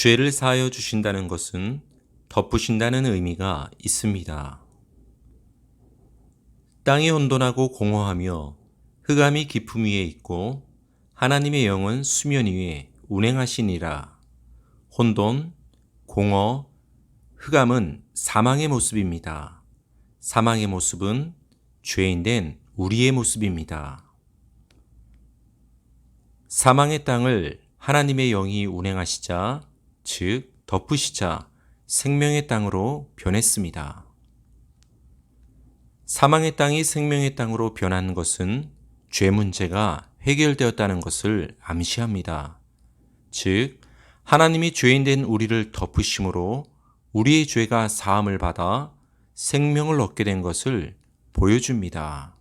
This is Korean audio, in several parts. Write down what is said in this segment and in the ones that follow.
죄를 사하여 주신다는 것은 덮으신다는 의미가 있습니다. 땅이 혼돈하고 공허하며 흑암이 깊음 위에 있고 하나님의 영은 수면 위에 운행하시니라. 혼돈, 공허, 흑암은 사망의 모습입니다. 사망의 모습은 죄인된 우리의 모습입니다. 사망의 땅을 하나님의 영이 운행하시자, 즉, 덮으시자 생명의 땅으로 변했습니다. 사망의 땅이 생명의 땅으로 변한 것은 죄 문제가 해결되었다는 것을 암시합니다. 즉, 하나님이 죄인 된 우리를 덮으심으로 우리의 죄가 사함을 받아 생명을 얻게 된 것을 보여줍니다.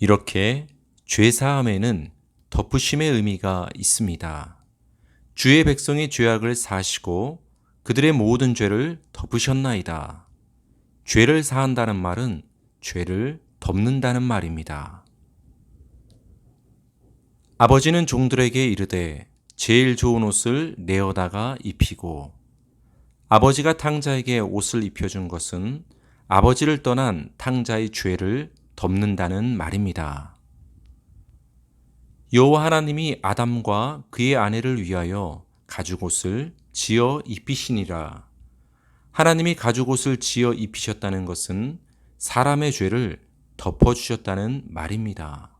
이렇게 죄 사함에는 덮으심의 의미가 있습니다. 주의 백성의 죄악을 사시고 그들의 모든 죄를 덮으셨나이다. 죄를 사한다는 말은 죄를 덮는다는 말입니다. 아버지는 종들에게 이르되 제일 좋은 옷을 내어다가 입히고 아버지가 탕자에게 옷을 입혀준 것은 아버지를 떠난 탕자의 죄를 덮는다는 말입니다. 여호와 하나님이 아담과 그의 아내를 위하여 가죽옷을 지어 입히시니라. 하나님이 가죽옷을 지어 입히셨다는 것은 사람의 죄를 덮어주셨다는 말입니다.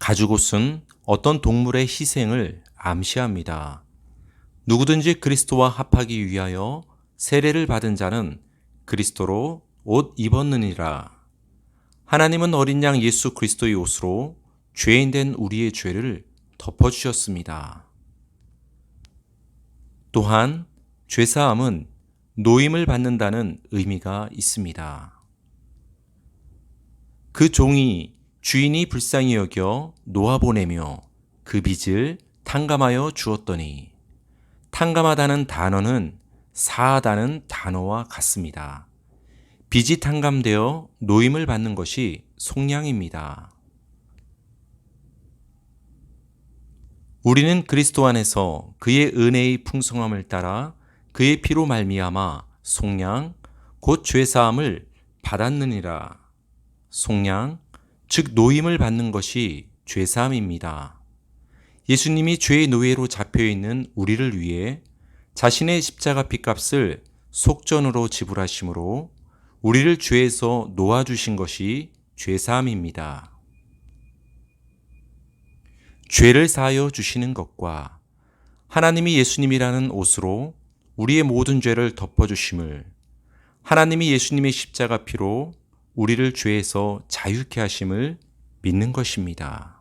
가죽옷은 어떤 동물의 희생을 암시합니다. 누구든지 그리스도와 합하기 위하여 세례를 받은 자는 그리스도로 옷 입었느니라. 하나님은 어린 양 예수 그리스도의 옷으로 죄인 된 우리의 죄를 덮어주셨습니다. 또한 죄사함은 노임을 받는다는 의미가 있습니다. 그 종이 주인이 불쌍히 여겨 놓아보내며 그 빚을 탕감하여 주었더니 탕감하다는 단어는 사하다는 단어와 같습니다. 빚이 탕감되어 노임을 받는 것이 속량입니다. 우리는 그리스도 안에서 그의 은혜의 풍성함을 따라 그의 피로 말미암아 속량 곧 죄 사함을 받았느니라. 속량 즉 노임을 받는 것이 죄 사함입니다. 예수님이 죄의 노예로 잡혀 있는 우리를 위해 자신의 십자가 빚값을 속전으로 지불하심으로 우리를 죄에서 놓아주신 것이 죄사함입니다. 죄를 사하여 주시는 것과 하나님이 예수님이라는 옷으로 우리의 모든 죄를 덮어주심을 하나님이 예수님의 십자가 피로 우리를 죄에서 자유케 하심을 믿는 것입니다.